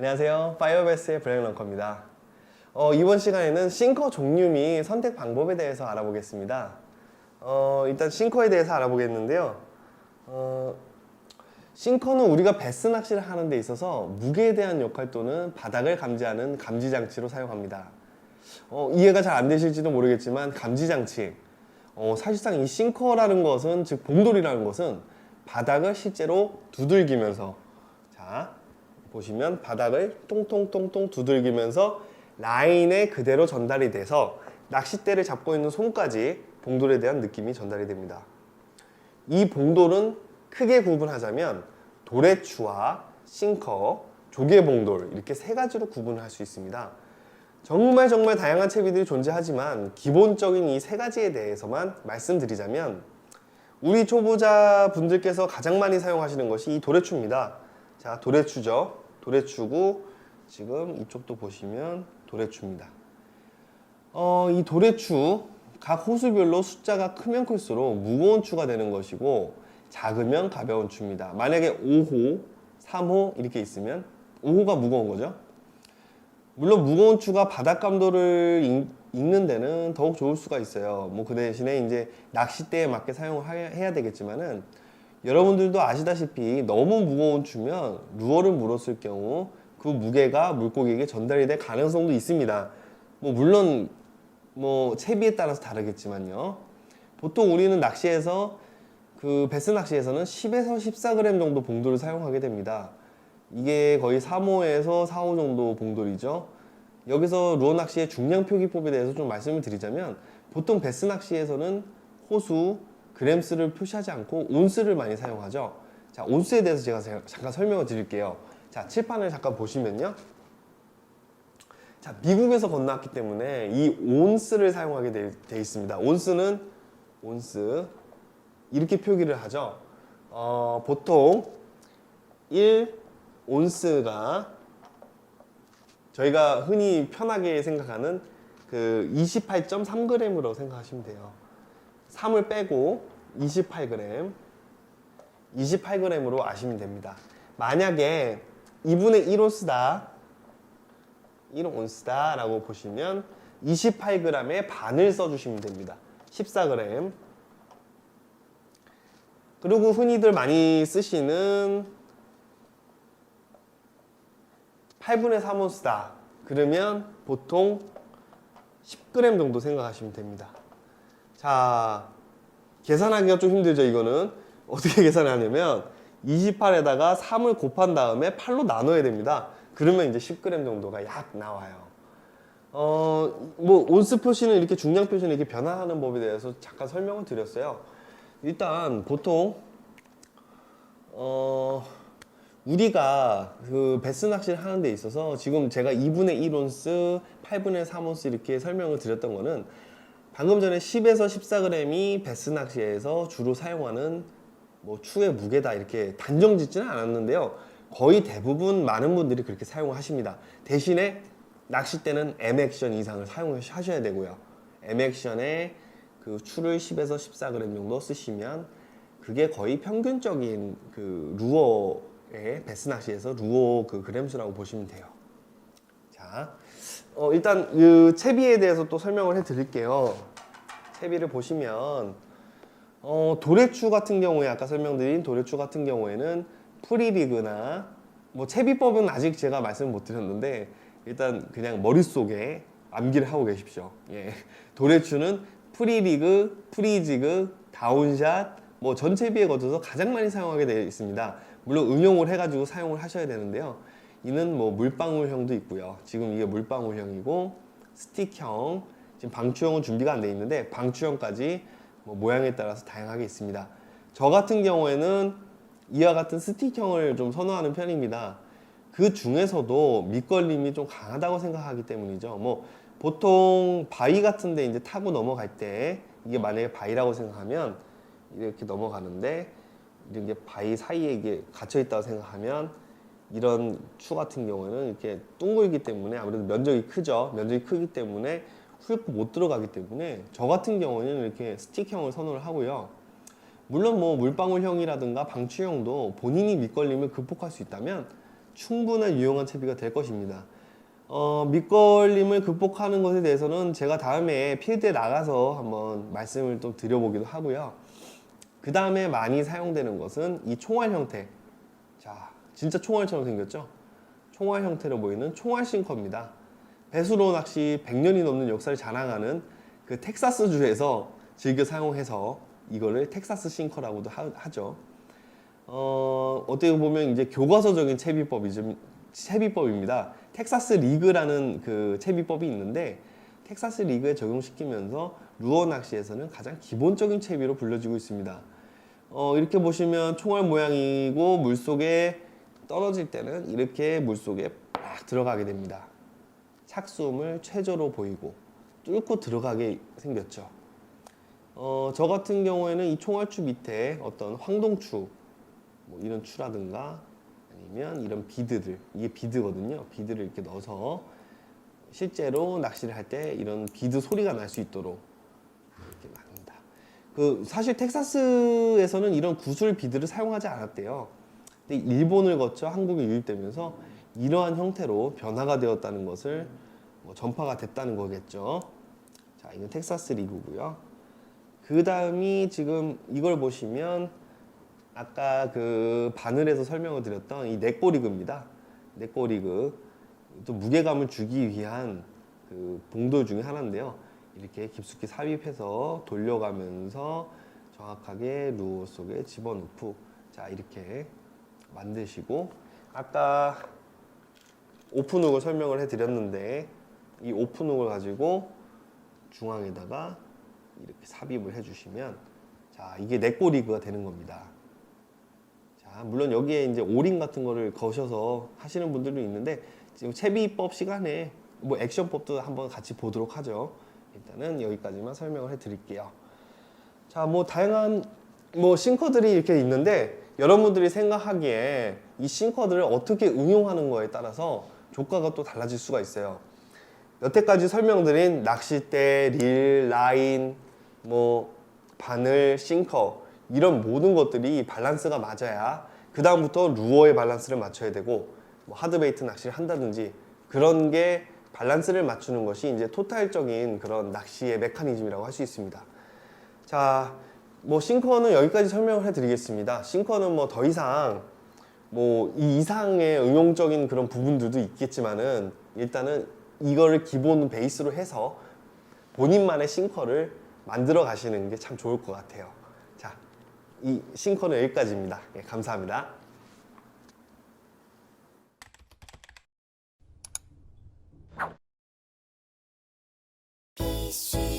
안녕하세요. 파이어베스의 브레인 런커입니다. 어, 이번 시간에는 싱커 종류 및 선택 방법에 대해서 알아보겠습니다. 어, 일단 싱커에 대해서 알아보겠는데요. 어, 싱커는 우리가 베스 낚시를 하는 데 있어서 무게에 대한 역할 또는 바닥을 감지하는 감지 장치로 사용합니다. 어, 이해가 잘 안 되실지도 모르겠지만 감지 장치. 어, 사실상 이 싱커라는 것은 즉 봉돌이라는 것은 바닥을 실제로 두들기면서 자 보시면 바닥을 통통통통 두들기면서 라인에 그대로 전달이 돼서 낚싯대를 잡고 있는 손까지 봉돌에 대한 느낌이 전달이 됩니다. 이 봉돌은 크게 구분하자면 도래추와 싱커, 조개봉돌 이렇게 세 가지로 구분을 할수 있습니다. 정말 정말 다양한 채비들이 존재하지만 기본적인 이 세 가지에 대해서만 말씀드리자면 우리 초보자 분들께서 가장 많이 사용하시는 것이 이 도래추입니다. 자, 도래추죠. 도래추고 지금 이쪽도 보시면 도래추입니다. 어, 이 도래추 각 호수별로 숫자가 크면 클수록 무거운 추가 되는 것이고 작으면 가벼운 추입니다. 만약에 5호, 3호 이렇게 있으면 5호가 무거운 거죠. 물론 무거운 추가 바닥 감도를 읽- 읽는 데는 더욱 좋을 수가 있어요. 뭐 그 대신에 이제 낚싯대에 맞게 사용을 하- 해야 되겠지만은 여러분들도 아시다시피 너무 무거운 추면 루어를 물었을 경우 그 무게가 물고기에게 전달이 될 가능성도 있습니다. 뭐 물론 뭐 채비에 따라서 다르겠지만요. 보통 우리는 낚시에서 그 베스 낚시에서는 10에서 14g 정도 봉돌을 사용하게 됩니다. 이게 거의 3호에서 4호 정도 봉돌이죠. 여기서 루어 낚시의 중량 표기법에 대해서 좀 말씀을 드리자면 보통 베스 낚시에서는 호수, 그램스를 표시하지 않고 온스를 많이 사용하죠. 자, 온스에 대해서 제가 제- 잠깐 설명을 드릴게요. 자, 칠판을 잠깐 보시면요. 자, 미국에서 건너왔기 때문에 이 온스를 사용하게 돼, 돼 있습니다. 온스는 온스 이렇게 표기를 하죠. 어, 보통 1 온스가 저희가 흔히 편하게 생각하는 그 28.3g으로 생각하시면 돼요. 3을 빼고 28g, 28g으로 아시면 됩니다. 만약에 2분의 1온스다, 1온스다 라고 보시면 28g의 반을 써주시면 됩니다. 14g. 그리고 흔히들 많이 쓰시는 8분의 3온스다. 그러면 보통 10g 정도 생각하시면 됩니다. 자, 계산하기가 좀 힘들죠, 이거는. 어떻게 계산하냐면 28에다가 3을 곱한 다음에 8로 나눠야 됩니다. 그러면 이제 10g 정도가 약 나와요. 어, 뭐 온스 표시는 이렇게 중량 표시는 이렇게 변화하는 법에 대해서 잠깐 설명을 드렸어요. 일단 보통 어, 우리가 그 베스 낚시를 하는 데 있어서 지금 제가 2분의 1온스, 8분의 3온스 이렇게 설명을 드렸던 거는 방금 전에 10에서 14g이 베스 낚시에서 주로 사용하는 뭐 추의 무게다 이렇게 단정 짓지는 않았는데요. 거의 대부분 많은 분들이 그렇게 사용을 하십니다. 대신에 낚싯대는 M 액션 이상을 사용하셔야 되고요. M 액션에 그 추를 10에서 14g 정도 쓰시면 그게 거의 평균적인 그 루어의 베스 낚시에서 루어 그 그램수라고 보시면 돼요. 자, 어, 일단 그 채비에 대해서 또 설명을 해 드릴게요. 채비를 보시면 어, 도래추 같은 경우에 아까 설명드린 도래추 같은 경우에는 프리리그나 뭐 채비법은 아직 제가 말씀을 못 드렸는데 일단 그냥 머릿속에 암기를 하고 계십시오. 예. 도래추는 프리리그, 프리지그, 다운샷 뭐 전체비에 거쳐서 가장 많이 사용하게 되어 있습니다. 물론 응용을 해가지고 사용을 하셔야 되는데요. 이는 뭐 물방울형도 있고요. 지금 이게 물방울형이고 스틱형, 지금 방추형은 준비가 안 돼 있는데 방추형까지 뭐 모양에 따라서 다양하게 있습니다. 저 같은 경우에는 이와 같은 스틱형을 좀 선호하는 편입니다. 그 중에서도 밑걸림이 좀 강하다고 생각하기 때문이죠. 뭐 보통 바위 같은데 이제 타고 넘어갈 때 이게 만약에 바위라고 생각하면 이렇게 넘어가는데 이런 게 바위 사이에 이게 갇혀 있다고 생각하면 이런 추 같은 경우에는 이렇게 둥글기 때문에 아무래도 면적이 크죠. 면적이 크기 때문에 훑고 못 들어가기 때문에 저 같은 경우는 이렇게 스틱형을 선호를 하고요. 물론 뭐 물방울형이라든가 방추형도 본인이 밑걸림을 극복할 수 있다면 충분한 유용한 채비가 될 것입니다. 어, 밑걸림을 극복하는 것에 대해서는 제가 다음에 필드에 나가서 한번 말씀을 또 드려보기도 하고요. 그 다음에 많이 사용되는 것은 이 총알 형태. 자, 진짜 총알처럼 생겼죠? 총알 형태로 보이는 총알 싱커입니다. 배수로 낚시 100년이 넘는 역사를 자랑하는 그 텍사스주에서 즐겨 사용해서 이거를 텍사스 싱커라고도 하, 하죠. 어, 어떻게 보면 이제 교과서적인 채비법이죠. 채비법입니다. 텍사스 리그라는 그 채비법이 있는데 텍사스 리그에 적용시키면서 루어 낚시에서는 가장 기본적인 채비로 불려지고 있습니다. 어, 이렇게 보시면 총알 모양이고 물속에 떨어질 때는 이렇게 물속에 딱 들어가게 됩니다. 착수음을 최저로 보이고 뚫고 들어가게 생겼죠. 어, 저 같은 경우에는 이 총알추 밑에 어떤 황동추 뭐 이런 추라든가 아니면 이런 비드들 이게 비드거든요. 비드를 이렇게 넣어서 실제로 낚시를 할 때 이런 비드 소리가 날 수 있도록 이렇게 납니다. 그 사실 텍사스에서는 이런 구슬 비드를 사용하지 않았대요. 근데 일본을 거쳐 한국에 유입되면서 이러한 형태로 변화가 되었다는 것을 뭐 전파가 됐다는 거겠죠. 자, 이건 텍사스 리그고요. 그 다음이 지금 이걸 보시면 아까 그 바늘에서 설명을 드렸던 이 넷꼬리그입니다. 넷꼬리그 또 무게감을 주기 위한 그 봉도 중에 하나인데요. 이렇게 깊숙이 삽입해서 돌려가면서 정확하게 루어 속에 집어넣고 자 이렇게 만드시고 아까 오픈훅을 설명을 해드렸는데 이 오픈훅을 가지고 중앙에다가 이렇게 삽입을 해주시면 자 이게 넷꼬리그가 되는 겁니다. 자 물론 여기에 이제 오링 같은 거를 거셔서 하시는 분들도 있는데 지금 채비법 시간에 뭐 액션법도 한번 같이 보도록 하죠. 일단은 여기까지만 설명을 해드릴게요. 자 뭐 다양한 뭐 싱커들이 이렇게 있는데 여러분들이 생각하기에 이 싱커들을 어떻게 응용하는 거에 따라서 조과가 또 달라질 수가 있어요. 여태까지 설명드린 낚싯대, 릴, 라인, 뭐 바늘, 싱커 이런 모든 것들이 밸런스가 맞아야 그 다음부터 루어의 밸런스를 맞춰야 되고 뭐 하드베이트 낚시를 한다든지 그런 게 밸런스를 맞추는 것이 이제 토탈적인 그런 낚시의 메커니즘이라고 할 수 있습니다. 자, 뭐 싱커는 여기까지 설명을 해드리겠습니다. 싱커는 뭐 더 이상 뭐 이 이상의 응용적인 그런 부분들도 있겠지만은 일단은 이거를 기본 베이스로 해서 본인만의 싱커를 만들어 가시는 게 참 좋을 것 같아요. 자, 이 싱커는 여기까지입니다. 예, 감사합니다. PC